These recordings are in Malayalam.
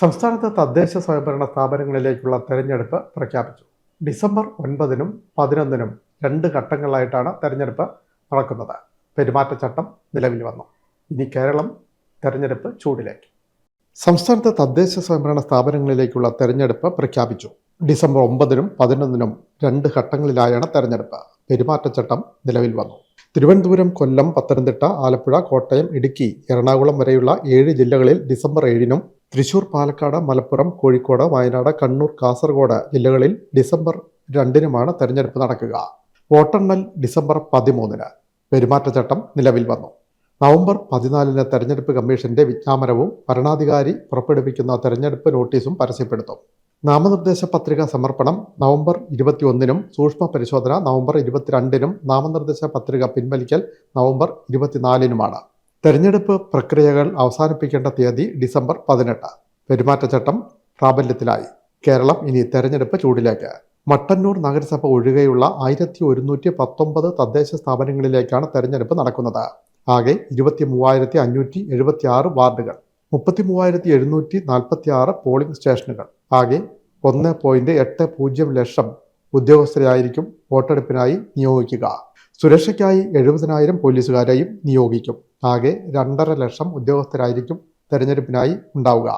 സംസ്ഥാനത്തെ തദ്ദേശ സ്വയംഭരണ സ്ഥാപനങ്ങളിലേക്കുള്ള തെരഞ്ഞെടുപ്പ് പ്രഖ്യാപിച്ചു. ഡിസംബർ ഒൻപതിനും പതിനൊന്നിനും രണ്ട് ഘട്ടങ്ങളിലായിട്ടാണ് തെരഞ്ഞെടുപ്പ് നടക്കുന്നത്. പെരുമാറ്റച്ചട്ടം നിലവിൽ വന്നു. ഇനി കേരളം തെരഞ്ഞെടുപ്പ് ചൂടിലേക്ക്. സംസ്ഥാനത്ത് തദ്ദേശ സ്വയംഭരണ സ്ഥാപനങ്ങളിലേക്കുള്ള തെരഞ്ഞെടുപ്പ് പ്രഖ്യാപിച്ചു. ഡിസംബർ ഒമ്പതിനും പതിനൊന്നിനും രണ്ട് ഘട്ടങ്ങളിലായാണ് തെരഞ്ഞെടുപ്പ്. പെരുമാറ്റച്ചട്ടം നിലവിൽ വന്നു. തിരുവനന്തപുരം കൊല്ലം പത്തനംതിട്ട ആലപ്പുഴ കോട്ടയം ഇടുക്കി എറണാകുളം വരെയുള്ള ഏഴ് ജില്ലകളിൽ ഡിസംബർ ഏഴിനും തൃശൂർ പാലക്കാട് മലപ്പുറം കോഴിക്കോട് വയനാട് കണ്ണൂർ കാസർഗോഡ് ജില്ലകളിൽ ഡിസംബർ രണ്ടിനുമാണ് തെരഞ്ഞെടുപ്പ് നടക്കുക. വോട്ടെണ്ണൽ ഡിസംബർ പതിമൂന്നിന് പെരുമാറ്റച്ചട്ടം നിലവിൽ വന്നു. നവംബർ പതിനാലിന് തെരഞ്ഞെടുപ്പ് കമ്മീഷന്റെ വിജ്ഞാപനവും ഭരണാധികാരി പുറപ്പെടുവിക്കുന്ന തെരഞ്ഞെടുപ്പ് നോട്ടീസും പരസ്യപ്പെടുത്തും. നാമനിർദ്ദേശ പത്രിക സമർപ്പണം നവംബർ ഇരുപത്തിയൊന്നിനും സൂക്ഷ്മ പരിശോധന നവംബർ ഇരുപത്തിരണ്ടിനും നാമനിർദ്ദേശ പത്രിക പിൻവലിക്കൽ നവംബർ ഇരുപത്തിനാലിനുമാണ്. തെരഞ്ഞെടുപ്പ് പ്രക്രിയകൾ അവസാനിപ്പിക്കേണ്ട തീയതി ഡിസംബർ പതിനെട്ട്. പെരുമാറ്റച്ചട്ടം പ്രാബല്യത്തിലായി. കേരളം ഇനി തെരഞ്ഞെടുപ്പ് ചൂടിലേക്ക്. മട്ടന്നൂർ നഗരസഭ ഒഴികെയുള്ള ആയിരത്തി ഒരുന്നൂറ്റി പത്തൊമ്പത് തദ്ദേശ സ്ഥാപനങ്ങളിലേക്കാണ് തെരഞ്ഞെടുപ്പ് നടക്കുന്നത്. ആകെ ഇരുപത്തി മൂവായിരത്തി അഞ്ഞൂറ്റി എഴുപത്തി ആറ് വാർഡുകൾ മുപ്പത്തി മൂവായിരത്തി എഴുന്നൂറ്റി നാൽപ്പത്തി ആറ് പോളിംഗ് സ്റ്റേഷനുകൾ ആകെ ഒന്ന് പോയിന്റ് എട്ട് പൂജ്യം ലക്ഷം ഉദ്യോഗസ്ഥരെയായിരിക്കും വോട്ടെടുപ്പിനായി നിയോഗിക്കുക. സുരക്ഷയ്ക്കായി എഴുപതിനായിരം പോലീസുകാരെയും നിയോഗിക്കും. ആകെ രണ്ടര ലക്ഷം ഉദ്യോഗസ്ഥരായിരിക്കും തെരഞ്ഞെടുപ്പിനായി ഉണ്ടാവുക.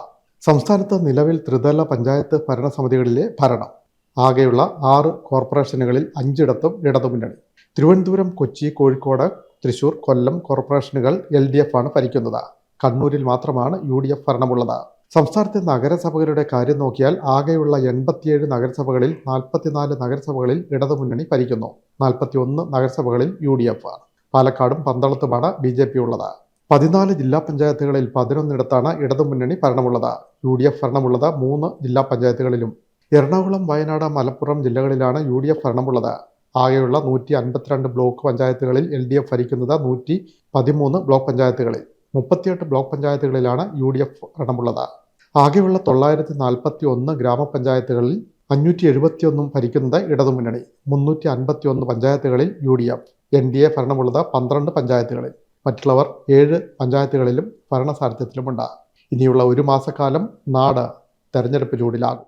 സംസ്ഥാനത്ത് നിലവിൽ ത്രിതല പഞ്ചായത്ത് ഭരണസമിതികളിലെ ഭരണം. ആകെയുള്ള ആറ് കോർപ്പറേഷനുകളിൽ അഞ്ചിടത്തും ഇടതുമുന്നണി. തിരുവനന്തപുരം കൊച്ചി കോഴിക്കോട് തൃശൂർ കൊല്ലം കോർപ്പറേഷനുകൾ എൽ ഡി എഫ് ആണ് ഭരിക്കുന്നത്. കണ്ണൂരിൽ മാത്രമാണ് യു ഡി എഫ് ഭരണമുള്ളത്. സംസ്ഥാനത്തെ നഗരസഭകളുടെ കാര്യം നോക്കിയാൽ ആകെയുള്ള എൺപത്തിയേഴ് നഗരസഭകളിൽ നാൽപ്പത്തിനാല് നഗരസഭകളിൽ ഇടതുമുന്നണി ഭരിക്കുന്നു. നാൽപ്പത്തിയൊന്ന് നഗരസഭകളിൽ യു ഡി എഫ് പാലക്കാടും പന്തളത്തുമാണ് ബി ജെ പി ഉള്ളത്. പതിനാല് ജില്ലാ പഞ്ചായത്തുകളിൽ പതിനൊന്നിടത്താണ് ഇടതുമുന്നണി ഭരണമുള്ളത്. യു ഡി എഫ് ഭരണമുള്ളത് മൂന്ന് ജില്ലാ പഞ്ചായത്തുകളിലും. എറണാകുളം വയനാട് മലപ്പുറം ജില്ലകളിലാണ് യു ഡി എഫ് ഭരണമുള്ളത്. ആകെയുള്ള നൂറ്റി അൻപത്തിരണ്ട് ബ്ലോക്ക് പഞ്ചായത്തുകളിൽ എൽ ഡി എഫ് ഭരിക്കുന്നത് നൂറ്റി പതിമൂന്ന് ബ്ലോക്ക് പഞ്ചായത്തുകളിൽ. മുപ്പത്തിയെട്ട് ബ്ലോക്ക് പഞ്ചായത്തുകളിലാണ് യു ഡി എഫ് ഭരണമുള്ളത്. ആകെയുള്ള തൊള്ളായിരത്തി നാൽപ്പത്തി ഒന്ന് ഗ്രാമപഞ്ചായത്തുകളിൽ അഞ്ഞൂറ്റി എഴുപത്തിയൊന്നും ഭരിക്കുന്നത് ഇടതുമുന്നണി മുന്നൂറ്റി അൻപത്തി ഒന്ന് പഞ്ചായത്തുകളിൽ U D F N D A ഭരണമുള്ളത് പന്ത്രണ്ട് പഞ്ചായത്തുകളിൽ. മറ്റുള്ളവർ ഏഴ് പഞ്ചായത്തുകളിലും ഭരണസാരഥ്യത്തിലുമുണ്ട് ഇനിയുള്ള ഒരു മാസക്കാലം നാട് തെരഞ്ഞെടുപ്പ് ചൂടിലാകും